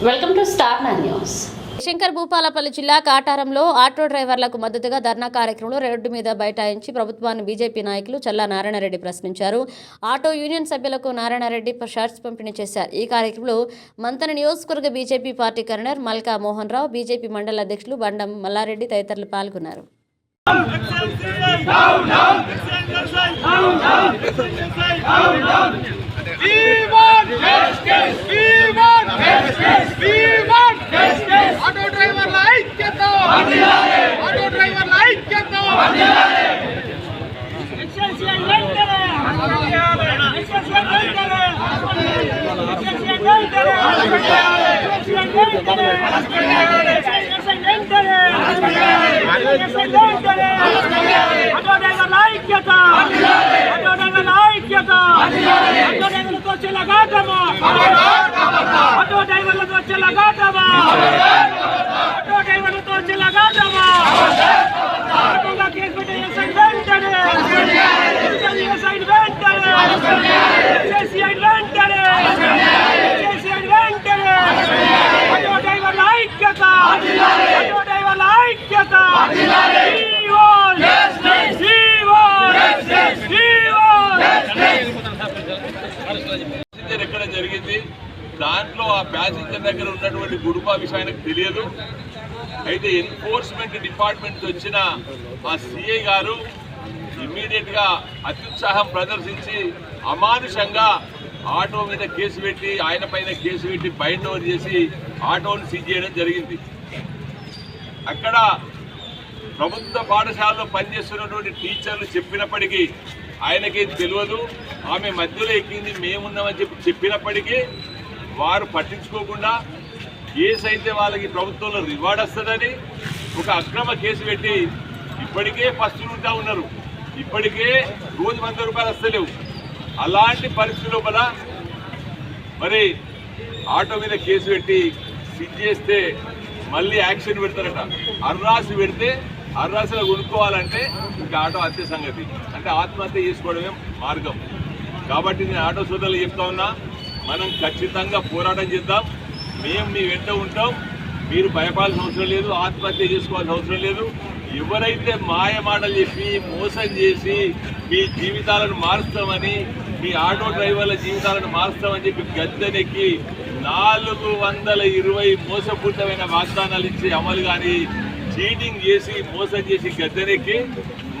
Welcome to star news Shankar Bhupalpally జిల్లా కాటారంలో auto డ్రైవర్లకు మద్దతుగా ధర్నా కార్యక్రమంలో రోడ్డు మీద బైఠాయించి ప్రభుత్వాన్ని బీజేపీ నాయకులు చల్లా నారాయణరెడ్డి ప్రశ్నించారు ఆటో యూనియన్ సభ్యులకు నారాయణరెడ్డి షర్ట్స్ పంపిణీ చేశారు ఈ కార్యక్రమంలో మంతన నియోజకవర్గ BJP party convener Malka Mohan Rao BJP మండల అధ్యక్షులు బండం మల్లారెడ్డి తదితరులు పాల్గొన్నారు ఆటో డ్రైవర్ల ఐక్యత ఆటో డ్రైవర్ల ఐక్యత ఆటో డ్రైవర్లతో చెల్లగాటమా ఆటో డ్రైవర్లతో చెల్లగాటమా ఆటో డ్రైవర్లతో చెల్లగాటమా ఆటోగా కేసు పెట్టే ఎస్ఐ వెంటనే ఎస్ఐ వెంటనే ఎస్ఐ వెంటనే ఎస్ఐ వెంటనే ఆటో డ్రైవర్ల ఐక్యత ఆటో డ్రైవర్ల ఐక్యత జీవోన్! జీవోన్! జీవోన్! ప్యాసింజర్ ఎక్కడ జరిగింది దాంట్లో ఆ ప్యాసింజర్ దగ్గర ఉన్నటువంటి గుడుపా విషయం ఆయనకు తెలియదు. అయితే ఎన్ఫోర్స్మెంట్ డిపార్ట్మెంట్ వచ్చిన ఆ సిఐ గారు ఇమ్మీడియట్గా అత్యుత్సాహం ప్రదర్శించి అమానుషంగా ఆటో మీద కేసు పెట్టి ఆయన పైన కేసు పెట్టి బైండ్ ఓవర్ చేసి ఆటోని సీజ్ చేయడం జరిగింది. అక్కడ ప్రభుత్వ పాఠశాలలో పనిచేస్తున్నటువంటి టీచర్లు చెప్పినప్పటికీ ఆయనకి తెలియదు. ఆమె మధ్యలో ఎక్కింది మేమున్నామని చెప్పి చెప్పినప్పటికీ వారు పట్టించుకోకుండా కేసు అయితే వాళ్ళకి ప్రభుత్వంలో రివార్డ్ వస్తుందని ఒక అక్రమ కేసు పెట్టి ఇప్పటికే ఫస్ట్ ఉంటా ఉన్నారు. ఇప్పటికే రోజు వంద రూపాయలు వస్తలేవు. అలాంటి పరిస్థితి లోపల మరి ఆటో మీద కేసు పెట్టి సిట్ చేస్తే మళ్ళీ యాక్షన్ పెడతారట. అర్రాసి పెడితే అర్రాసిలో కొనుక్కోవాలంటే ఇంకా ఆటో హత్య సంగతి. అంటే ఆత్మహత్య చేసుకోవడమే మార్గం. కాబట్టి నేను ఆటో సోదరులు చెప్తా ఉన్నా మనం ఖచ్చితంగా పోరాటం చేద్దాం. మేము మీ వెంట ఉంటాం. మీరు భయపడాల్సిన అవసరం లేదు ఆత్మహత్య చేసుకోవాల్సిన అవసరం లేదు. ఎవరైతే మాయ మాటలు చెప్పి మోసం చేసి మీ జీవితాలను మారుస్తామని మీ ఆటో డ్రైవర్ల జీవితాలను మారుస్తామని చెప్పి గద్దెనెక్కి నాలుగు వందల ఇరవై మోసపూరితమైన వాగ్దానాలు ఇచ్చి అమలు కానీ చీటింగ్ చేసి మోసం చేసి గద్దెనెక్కి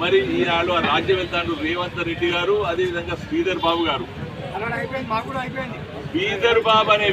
మరి ఈనాడు రాజ్యం వెళ్తాడు రేవంత్ రెడ్డి గారు అదేవిధంగా శ్రీధర్ బాబు గారు. అలా అయిపోయింది మాకు కూడా అయిపోయింది. శ్రీధర్ బాబు అనే